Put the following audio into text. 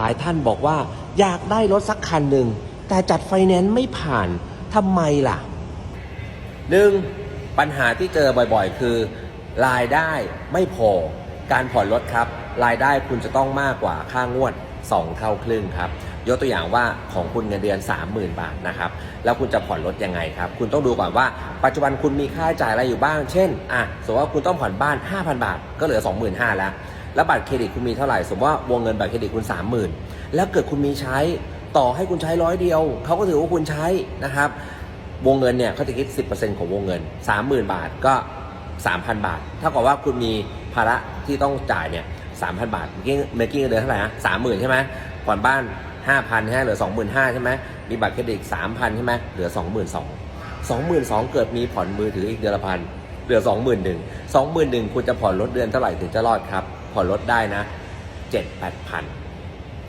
ลายท่านบอกว่า อยากได้รถสักคันหนึ่ง แต่จัดไฟแนนซ์ไม่ผ่านทำไมล่ะหนึ่งปัญหาที่เจอบ่อยๆ คือ รายได้ไม่พอ การผ่อนรถครับ รายได้คุณจะต้องมากกว่าค่างวด 2 เท่าครึ่งครับ ยกตัวอย่างว่าของคุณเงินเดือน 30,000 บาทนะครับ แล้วคุณจะผ่อนรถยังไงครับ คุณต้องดูก่อนว่า ปัจจุบันคุณมีค่าใช้จ่ายอะไรอยู่บ้าง เช่น อะ สมมติว่าคุณต้องผ่อนบ้าน 5,000 บาท ก็เหลือ 25,000แล้ว แล้วบัตรเครดิตคุณมีเท่าไหร่ สมมติว่าวงเงินบัตรเครดิตคุณ 30,000 แล้วเกิดคุณมีใช้ต่อให้คุณใช้ร้อยเดียว เขาก็ถือว่าคุณใช้นะครับ วงเงินเนี่ยเขาจะคิด 10%ของวงเงิน 30,000 บาทก็ 3,000 บาท เท่ากับว่าคุณมีภาระที่ต้องจ่ายเนี่ย3,000 บาท เมื่อกี้เมื่อกี้เดือนเท่าไหร่นะ30,000 ใช่ไหมผ่อนบ้าน 5,000ใช่ไหมเหลือ 25,000 ใช่ไหมมีบัตรเครดิตอีก3,000 ใช่ไหมเหลือ 22,000 22,000 เกิดมีผ่อนมือถืออีกเดือนละพันเหลือ 21,000 21,000 คุณจะผ่อนรถเดือนเท่าไหร่ถึงจะรอดครับ ผ่อนรถได้นะเจ็ดแปดพัน